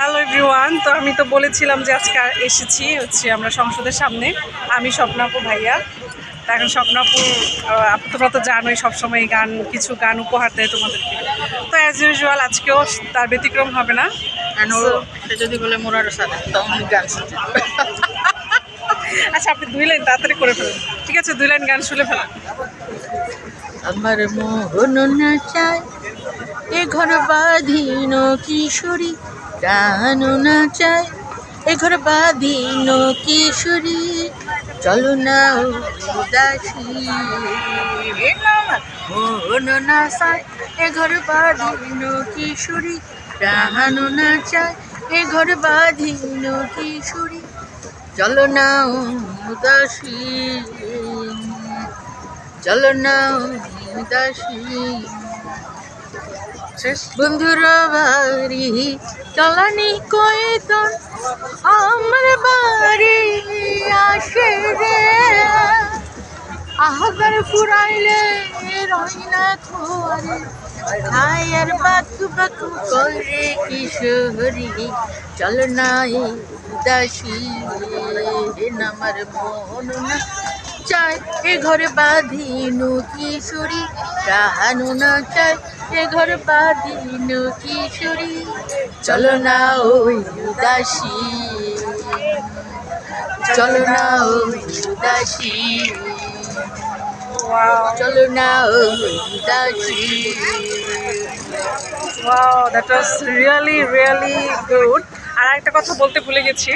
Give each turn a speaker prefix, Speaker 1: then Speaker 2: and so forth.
Speaker 1: Hello everyone তো আমি তো বলেছিলাম যে আজকে এসেছি হচ্ছে আমরা সংসদের সামনে। আমি স্বপ্নাপু ভাইয়া। তা এখন স্বপ্নাপু তোমরা তো জানোই সবসময় গান কিছু গান উপহার দেয় তোমাদেরকে। তো অ্যাজ ইউজুয়াল আজকেও তার ব্যতিক্রম হবে না।
Speaker 2: যদি বলে মোরার সাথে গান
Speaker 1: আচ্ছা আপনি দুই লাইন তাড়াতাড়ি করে ফেলেন। ঠিক আছে দুই লাইন গান শুনে ফেলুন।
Speaker 2: আমার মোহন না চায় এ ঘর বাঁধিন কিশোরী, প্রাণ না চায়। এ ঘর বাঁধিন কিশোরী, চলো না উদাসী। এ না চায়। এ ঘর বাঁধিন কিশোরী, প্রাণ না চায়। এ ঘর বাঁধিন কিশোরী, চলো না উদাসী। চলো না উদাসী। বন্ধুরা বাড়ি চলানি কয়তন আমার বাড়ি আসে রে। আহাগার ফুরাইলে রই না খোয়ারে খায়ার বাকু বাকু করে কিশোরী। চল না এই উদাসী নামার মন না চায়, এ ঘরে বাঁধিনু কিশোরী রাহানু না চায়, এ ঘরে বাঁধিনু কিশোরী। চলো না ওই উদাসী, চলো না ওই উদাসী, চলো না ওই উদাসী।
Speaker 1: Wow that was really really good আর একটা কথা বলতে ভুলে গেছি।